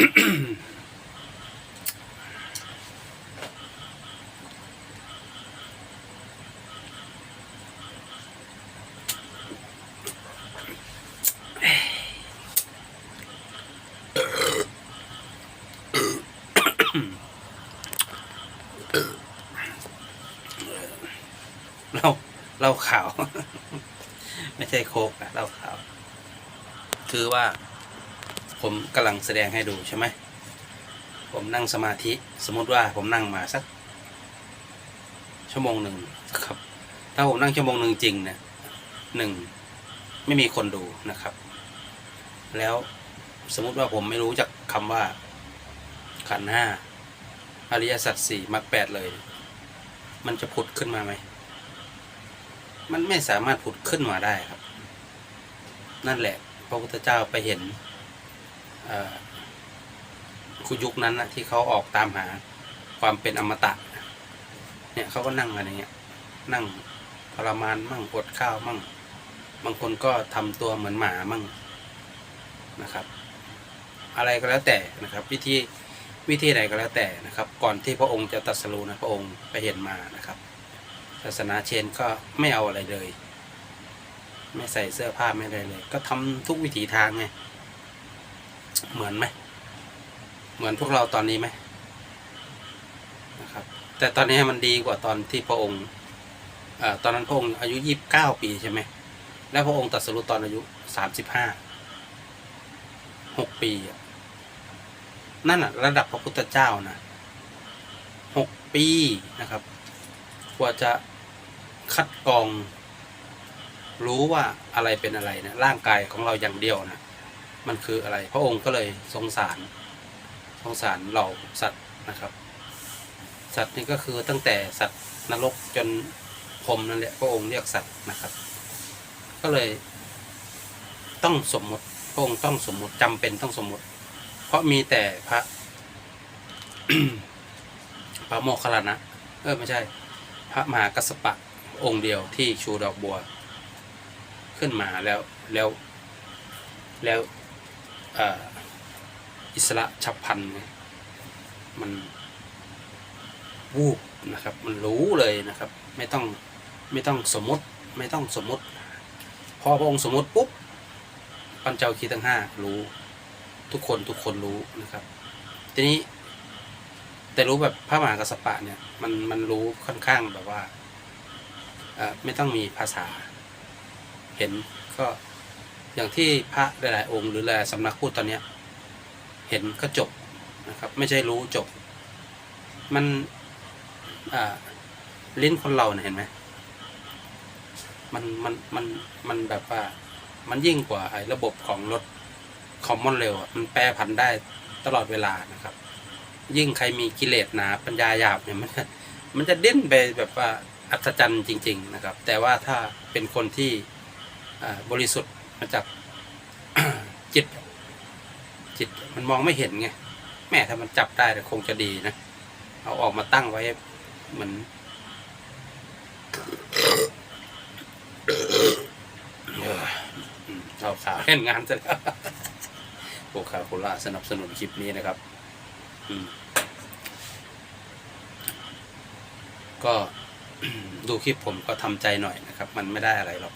เราเราขาว ไม่ใช่โคกนะเราขาว คือว่า ผมกำลังแสดงให้ดูใช่ไหมผมนั่งสมาธิสมมุติว่าผมนั่งมาสัก ชั่วโมงหนึ่งครับ ถ้าผมนั่งชั่วโมงหนึ่งจริงนี่ยหนึ่งไม่มีคนดูนะครับ แล้วสมมุติว่าผมไม่รู้จักคำว่า ขันห้าอริยสัจสี่มรรคแปดเลย มันจะผุดขึ้นมาไหม มันไม่สามารถผุดขึ้นมาได้ครับ นั่นแหละ พระพุทธเจ้าไปเห็น คุยุคนั้นนะที่เขาออกตามหาความเป็นอมตะ เนี่ยเขาก็นั่งอะไรเงี้ย นั่งทรมานมั่งอดข้าวมั่ง บางคนก็ทำตัวเหมือนหมามั่งนะครับ อะไรก็แล้วแต่นะครับ วิธีวิธีไหนก็แล้วแต่นะครับ ก่อนที่พระองค์จะตรัสรู้นะพระองค์ไปเห็นมานะครับ ศาสนาเชนก็ไม่เอาอะไรเลย ไม่ใส่เสื้อผ้าไม่อะไรเลย ก็ทำทุกวิถีทางไง เหมือนไหม เหมือนพวกเราตอนนี้ไหมนะครับ แต่ตอนนี้มันดีกว่าตอนที่พระองค์อตอนนั้นพระองค์อายุยี่สิบเก้าปีใช่ไหม แล้วพระองค์ตรัสรู้ตอนอายุสามสิบห้าหกปีนั่นอะระดับพระพุทธเจ้านะหกปีนะครับ กว่าจะคัดกรองรู้ว่าอะไรเป็นอะไรนะร่างกายของเราอย่างเดียวนะ มันคืออะไร พระองค์ก็เลยสงสาร สงสารเหล่าสัตว์นะครับ สัตว์นี่ก็คือตั้งแต่สัตว์นรกจนพรมนั่นแหละพระองค์เรียกสัตว์นะครับ ก็เลย ต้องสมมติพระองค์ต้องสมมติจำเป็นต้องสมมติ เพราะมีแต่พระพระโมคคัลลานะเออไม่ใช่ พระมหากัสปะองค์เดียวที่ชูดอกบัว ขึ้นมาแล้วแล้ว แล้ว อิสระฉับพันมันวูบนะครับ มันรู้เลยนะครับ ไม่ต้องไม่ต้องสมมติไม่ต้องสมมติ พอพระองค์สมมติปุ๊บปัญเจ้าคีทั้งห้ารู้ ทุกคนทุกคนรู้นะครับ ทีนี้ แต่รู้แบบพระมหากัสสปะเนี่ยมันมันรู้ค่อนข้างแบบว่าไม่ต้องมีภาษา เห็นก็ อย่างที่พระหลายๆองค์หรือหลายสำนักพูดตอนเนี้ยเห็นก็จบนะครับ ไม่ใช่รู้จบ มันลิ้นคนเราเนี่ยเห็นไหมมันมันมันมันแบบว่า มันยิ่งกว่าไอ้ระบบของรถคอมมอนเร็วมันแปรผันได้ตลอดเวลานะครับ ยิ่งใครมีกิเลสหนาปัญญาหยาบเนี่ยมันมันจะเด่นไปแบบว่าอัศจรรย์จริง ๆ นะครับ แต่ว่าถ้าเป็นคนที่บริสุทธิ์ มาจากจิต จิตมันมองไม่เห็นไงแม่ถ้ามันจับได้คงจะดีนะ เอาออกมาตั้งไว้เหมือนเอาข่าวเล่นงานซะแล้วโอคาโคล่าสนับสนุนคลิปนี้นะครับ ก็ดูคลิปผมก็ทำใจหน่อยนะครับ มันไม่ได้อะไรหรอก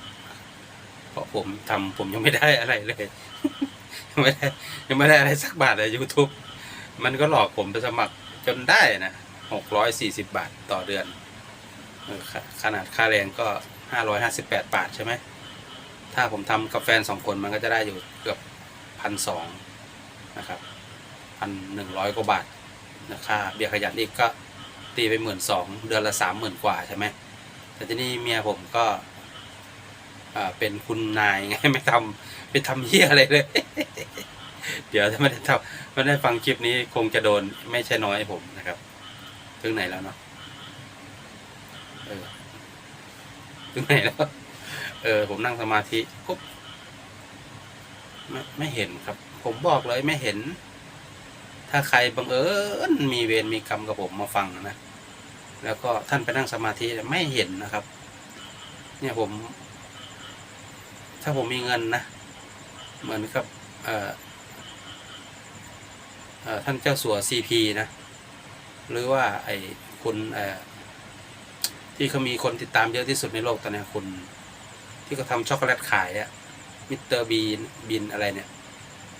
เพราะผมทำผมยังไม่ได้อะไรเลยยังไม่ได้ยังไม่ได้อะไรสักบาทเลย YouTube มันก็หลอกผมไปสมัครจนได้นะหกร้อยสี่สิบบาทต่อเดือน ขนาดค่าแรงก็ห้าร้อยห้าสิบแปดบาทใช่ไหม ถ้าผมทำกับแฟนสองคนมันก็จะได้อยู่เกือบพันสองนะครับพันหนึ่งร้อยกว่าบาทนะค่าเบี้ยขยันอีกก็ตีไปหมื่นสองเดือนละสามหมื่นกว่าใช่ไหมแต่ที่นี่เมียผมก็ เป็นคุณนายไงไม่ทำไม่ทำเหี้ยอะไรเลย เดี๋ยวถ้าไม่ได้ทำไม่ได้ฟังคลิปนี้คงจะโดนไม่ใช่น้อยผมนะครับ ถึงไหนแล้วเนาะเออถึงไหนแล้ว เออ ผมนั่งสมาธิปุ๊บไม่ไม่เห็นครับ ผมบอกเลยไม่เห็น ถ้าใครบังเอิญมีเวรมีกรรมกับผมมาฟังนะแล้วก็ท่านไปนั่งสมาธิไม่เห็นนะครับ เนี่ยผม ถ้าผมมีเงินนะ เหมือนกับท่านเจ้าสัวซีพีนะ หรือว่าไอ้คุณที่เขามีคนติดตามเยอะที่สุดในโลกตอนนี้คุณ ที่เขาทำช็อกโกแลตขายอะมิสเตอร์บีนบินอะไรเนี่ย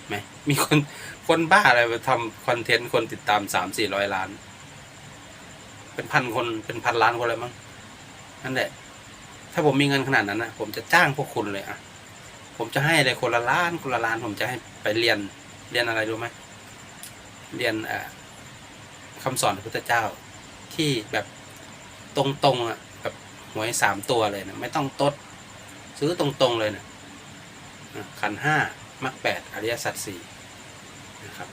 ไหมมีคนคนบ้าอะไรมาทำคอนเทนต์คนติดตามสามสี่ร้อยล้าน เป็นพันคนเป็นพันล้านคนเลยมั้งนั่นแหละ ถ้าผมมีเงินขนาดนั้นนะผมจะจ้างพวกคุณเลยอะ ผมจะให้เลยคนละล้านคนละล้านผมจะให้ไปเรียนเรียนอะไรรู้ไหมเรียนอ่อคำสอนพระพุทธเจ้า ที่แบบตรงๆอะแบบหวยสามตัวเลยนะไม่ต้องตดซื้อตรงๆเลยนะขันห้ามรรคแปดอริยสัจสี่นะครับ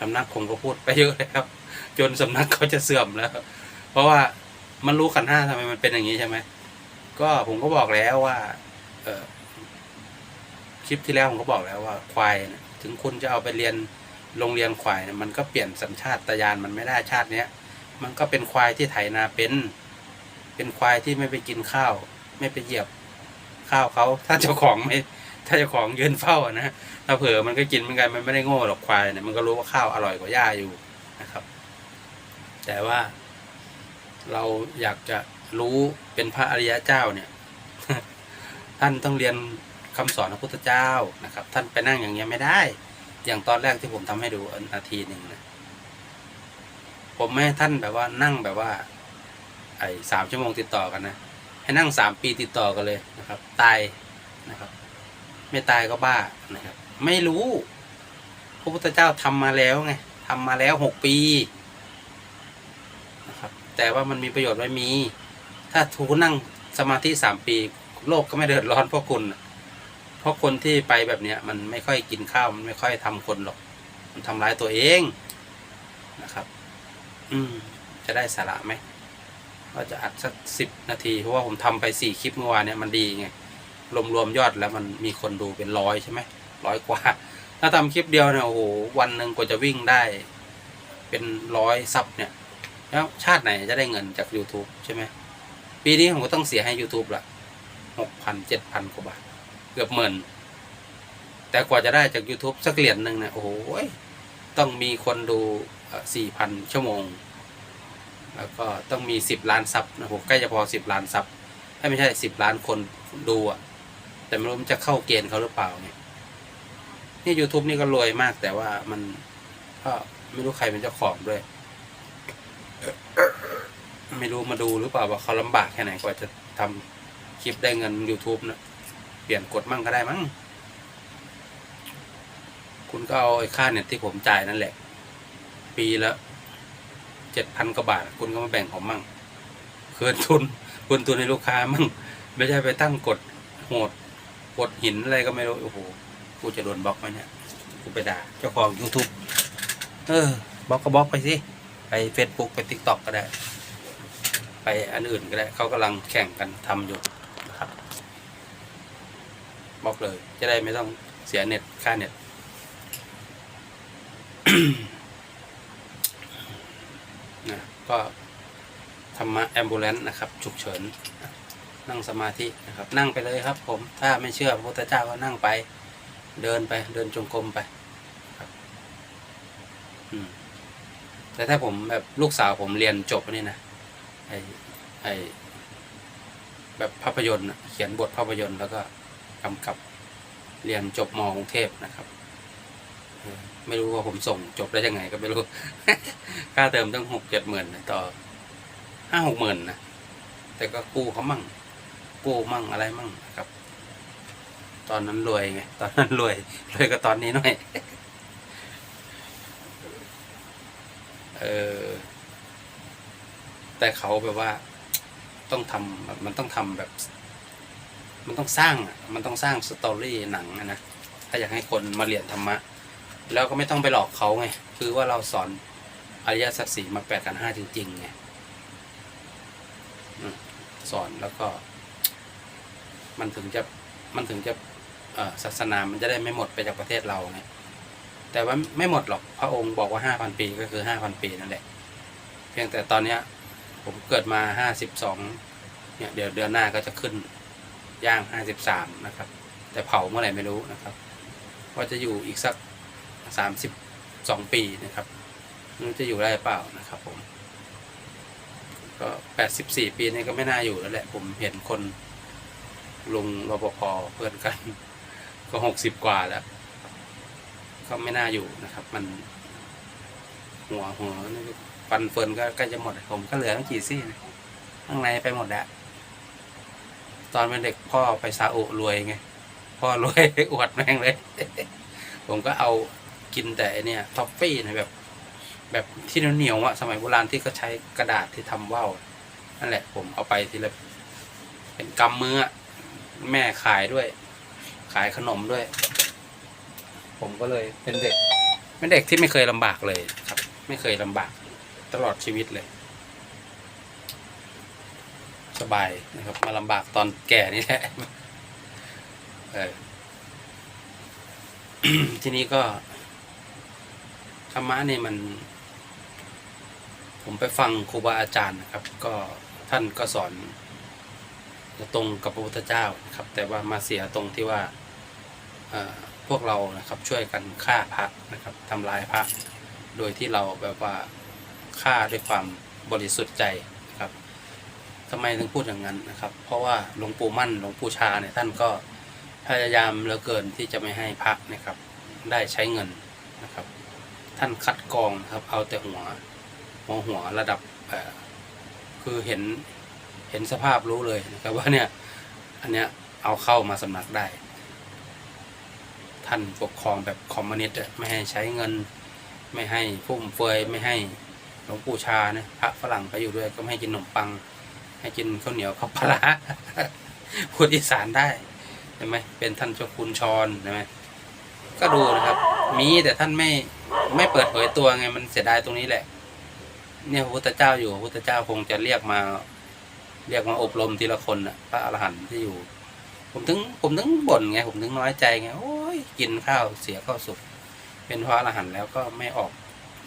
สำนักผมก็พูดไปเยอะเลยครับจนสำนักเขาจะเสื่อมแล้ว เพราะว่ามันรู้ขันห้าทำไมมันเป็นอย่างนี้ใช่ไหมก็ผมก็บอกแล้วว่า เออ คลิปที่แล้วผมก็บอกแล้วว่าควายนะถึงคุณจะเอาไปเรียนโรงเรียนควายนะมันก็เปลี่ยนสัญชาตญาณมันไม่ได้ชาติเนี้ยมันก็เป็นควายที่ไถนาเป็น เป็นควายที่ไม่ไปกินข้าว ไม่ไปเหยียบข้าวเขาถ้าเจ้าของไม่ถ้าเจ้าของยืนเฝ้านะถ้าเผลอมันก็กินเหมือนกันมันไม่ได้โง่หรอกควายเนี่ยมันก็รู้ว่าข้าวอร่อยกว่าหญ้าอยู่นะครับ แต่ว่า เราอยากจะรู้เป็นพระอริยะเจ้าเนี่ย ท่านต้องเรียน คำสอนของพระพุทธเจ้านะครับ ท่านไปนั่งอย่างเงี้ยไม่ได้ อย่างตอนแรกที่ผมทำให้ดูนาทีหนึ่งนะผมไม่ให้ท่านแบบว่านั่งแบบว่า ไอ้สามชั่วโมงติดต่อกันนะให้นั่งสามปีติดต่อกันเลยนะครับ ตายนะครับ ไม่ตายก็บ้านะครับ ไม่รู้พระพุทธเจ้าทำมาแล้วไงทำมาแล้วหกปีนะครับ แต่ว่ามันมีประโยชน์ไม่มี ถ้าทูนั่งสมาธิสามปี โลกก็ไม่เดือดร้อนเพราะคุณนะ เพราะคนที่ไปแบบเนี้ยมันไม่ค่อยกินข้าวมันไม่ค่อยทำคนหรอก มันทำร้ายตัวเองนะครับ อืม จะได้สาระไหมว่าจะอัดสักสิบนาที เพราะว่าผมทำไปสี่คลิปเมื่อวานเนี่ยมันดีไงรวมๆยอดแล้วมันมีคนดูเป็นร้อยใช่ไหมร้อยกว่า ถ้าทำคลิปเดียวเนี่ยโอ้โหวันหนึ่งกว่าจะวิ่งได้ เป็นร้อยซับเนี่ยแล้วชาติไหนจะได้เงินจาก YouTube ใช่ไหมปีนี้ผมก็ต้องเสียให้ YouTube ละหกพันเจ็ดพันกว่าบาท เกือบหมื่น แต่กว่าจะได้จาก YouTube สักเหรียญหนึ่งเนี่ยโอ้โหต้องมีคนดูสี่พันชั่วโมง แล้วก็ต้องมีสิบล้านซับนะผมใกล้จะพอสิบล้านซับไม่ใช่สิบล้านคนดูอะแต่ไม่รู้มันจะเข้าเกณฑ์เขาหรือเปล่าเนี่ยนี่ YouTube นี่ก็รวยมากแต่ว่ามันก็ไม่รู้ใครเป็นเจ้าของด้วย ไม่รู้มาดูหรือเปล่าว่าเขาลำบากแค่ไหนกว่าจะทำคลิปได้เงิน YouTube นะ เปลี่ยนกฎมั่งก็ได้มั้ง คุณก็เอาไอ้ค่าเน็ตที่ผมจ่ายนั่นแหละ ปีละเจ็ดพันกว่าบาท คุณก็มาแบ่งผมมั่งคืนทุนคืนทุนให้ลูกค้ามั่ง ไม่ใช่ไปตั้งกฎโหดกฎหินอะไรก็ไม่รู้ โอ้โห กูจะโดนบล็อกไหมเนี่ย กูไปด่าเจ้าของ YouTube เออบล็อกก็บล็อกไปสิ ไป Facebook ไป TikTok ก็ได้ ไปอันอื่นก็ได้ เขากำลังแข่งกันทำอยู่ บล็อกเลย จะได้ไม่ต้องเสียเน็ตค่าเน็ตนะก็ธรรมะแอมบูเลนต์นะครับฉุกเฉิน นั่งสมาธินะครับ นั่งไปเลยครับ ผมถ้าไม่เชื่อพระพุทธเจ้าก็นั่งไป เดินไปเดินจงกรมไปแต่ถ้าผมแบบลูกสาวผมเรียนจบนี่นะไอไอแบบภาพยนตร์เขียนบทภาพยนตร์แล้วก็ กำกับเรียนจบมกรุงเทพนะครับไม่รู้ว่าผมส่งจบได้ยังไงก็ไม่รู้ ค่าเทอมต้องหกเจ็ดหมื่นต่อห้าหกหมื่นนะ แต่ก็กู้เขามั่ง กู้มั่งอะไรมั่งครับ ตอนนั้นรวยไง ตอนนั้นรวยรวยก็ตอนนี้หน่อย เออ แต่เขาแบบว่าต้องทำมันต้องทำแบบ มันต้องสร้างมันต้องสร้างสตอรี่หนังนะถ้าอยากให้คนมาเรียนธรรมะ แล้วก็ไม่ต้องไปหลอกเขาไง คือว่าเราสอนอริยสัจสี่มาแปดกันห้าจริงๆไงสอนแล้วก็ มันถึงจะมันถึงจะศาสนามันจะได้ไม่หมดไปจากประเทศเราไงแต่ว่าไม่หมดหรอกพระองค์บอกว่าห้าพันปีก็คือห้าพันปีนั่นแหละ เพียงแต่ตอนเนี้ย ผมเกิดมาห้าสิบสองเนี่ยเดี๋ยวเดือนหน้าก็จะขึ้น ย่างห้าสิบสามนะครับ แต่เผาเมื่อไหร่ไม่รู้นะครับว่าจะอยู่อีกสักสามสิบสองปีนะครับม่รู้จะอยู่ได้เปล่านะครับผม ก็แปดสิบสี่ปีนี่ก็ไม่น่าอยู่แล้วแหละ ผมเห็นคนลุงรปภเพื่อนกัน ก็หกสิบกว่าแล้ว ก็ไม่น่าอยู่นะครับ มัน หัวหัวฟันเฟินก็ใกล้จะหมดผมก็เหลือไม่กี่ซี่ข้างในไปหมดแล้ว ตอนเป็นเด็กพ่อไปซาอุรวยไงพ่อรวยอวดแม่งเลย ผมก็เอากินแต่เนี่ยท็อฟฟี่นะแบบ แบบที่เหนียวๆอะสมัยโบราณที่เขาใช้กระดาษที่ทำว่าวนั่นแหละ ผมเอาไปทีละเป็นกำมือแม่ขายด้วย ขายขนมด้วย ผมก็เลยเป็นเด็กเป็นเด็กที่ไม่เคยลำบากเลยครับ ไม่เคยลำบากตลอดชีวิตเลย สบายนะครับ มาลำบากตอนแก่นี่แหละทีนี้ก็ธรรมะนี่มัน ผมไปฟังครูบาอาจารย์นะครับ ก็ท่านก็สอนตรงกับพระพุทธเจ้านะครับ แต่ว่ามาเสียตรงที่ว่าพวกเรานะครับช่วยกันฆ่าพระนะครับทำลายพระโดยที่เราแบบว่าฆ่าด้วยความบริสุทธิ์ใจนะครับ ทำไมถึงพูดอย่างนั้นนะครับ เพราะว่าหลวงปู่มั่นหลวงปู่ชาเนี่ยท่านก็พยายามเหลือเกินที่จะไม่ให้พระนะครับ ได้ใช้เงินนะครับ ท่านคัดกรองครับเอาแต่หัวหัวหัวระดับคือเห็นเห็นสภาพรู้เลยนะครับว่าเนี่ยอันเนี้ยเอาเข้ามาสำนักได้ ท่านปกครองแบบคอมมิวนิสต์ไม่ให้ใช้เงิน ไม่ให้ฟุ่มเฟือยไม่ให้หลวงปู่ชาเนี่ยพระฝรั่งไปอยู่ด้วยก็ไม่ให้กินขนมปัง ให้กินข้าวเหนียวข้าวปลาร้าพูดอีสานได้ใช่ไหมเป็นท่านเจ้าคุณชรใช่ไหมก็ดูนะครับ มีแต่ท่านไม่ไม่เปิดเผยตัวไงมันเสียดายตรงนี้แหละ เนี่ยพระพุทธเจ้าอยู่พระพุทธเจ้าคงจะเรียกมา เรียกมาอบรมทีละคนน่ะพระอรหันต์ที่อยู่ ผมถึงผมถึงบ่นไง ผมถึงน้อยใจไงโอ้ยกินข้าวเสียข้าวสุกเป็นพระอรหันต์แล้วก็ไม่ออก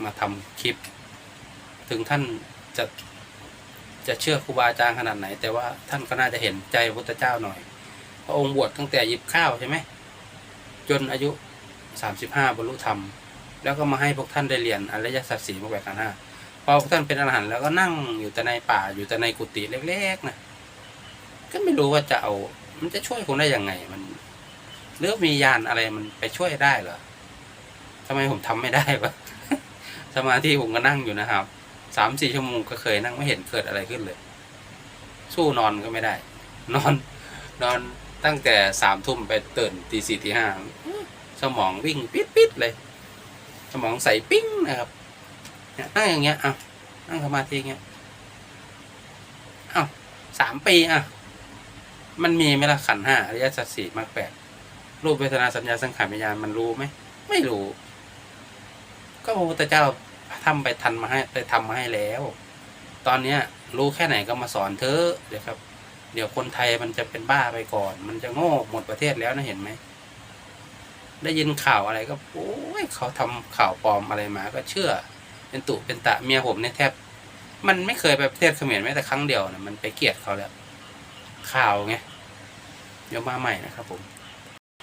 มาทำคลิป ถึงท่านจะ จะเชื่อครูบาอาจารย์ขนาดไหน แต่ว่าท่านก็น่าจะเห็นใจพระพุทธเจ้าหน่อย พระองค์บวชตั้งแต่ยิบข้าวใช่ไหมจนอายุสามสิบห้าบรรลุธรรม แล้วก็มาให้พวกท่านได้เรียนอริยสัจสี่มาแบกขันธ์ห้าพอพวกท่านเป็นอรหันต์แล้วก็นั่งอยู่แต่ในป่าอยู่แต่ในกุฏิเล็กๆนะก็ไม่รู้ว่าจะเอา มันจะช่วยคนได้ยังไงมันหรือมียานอะไรมันไปช่วยได้เหรอทำไมผมทำไม่ได้วะสมาธิผมก็นั่งอยู่นะครับ สามสี่ชั่วโมงก็เคยนั่งไม่เห็นเกิดอะไรขึ้นเลย สู้นอนก็ไม่ได้ นอน นอนตั้งแต่สามทุ่มไปตื่นตีสี่ตีห้าสมองวิ่งปิดปิดเลย สมองใสปิ้งนะครับนั่งอย่างเงี้ยอะนั่งสมาธิเงี้ยอ้าวสามปีอะ มันมีไหมล่ะขันห้าอริยสัจสี่มรรคแปดรูปเวทนาสัญญาสังขารวิญญาณมันรู้ไหม ไม่รู้ ก็พระพุทธเจ้า ทำไปทันมาให้ไปทำมาให้แล้ว ตอนเนี้ยรู้แค่ไหนก็มาสอนเธอเดี๋ยวครับ เดี๋ยวคนไทยมันจะเป็นบ้าไปก่อน มันจะโง่หมดประเทศแล้วนะเห็นไหมได้ยินข่าวอะไรก็โอ้ยเขาทำข่าวปลอมอะไรมา ก็เชื่อ เป็นตุเป็นตะเมียผมเนี่ยแทบ มันไม่เคยไปประเทศเขมรแม้แต่ครั้งเดียวนะมันไปเกลียดเขาแล้วข่าวไงเดี๋ยวมาใหม่นะครับผม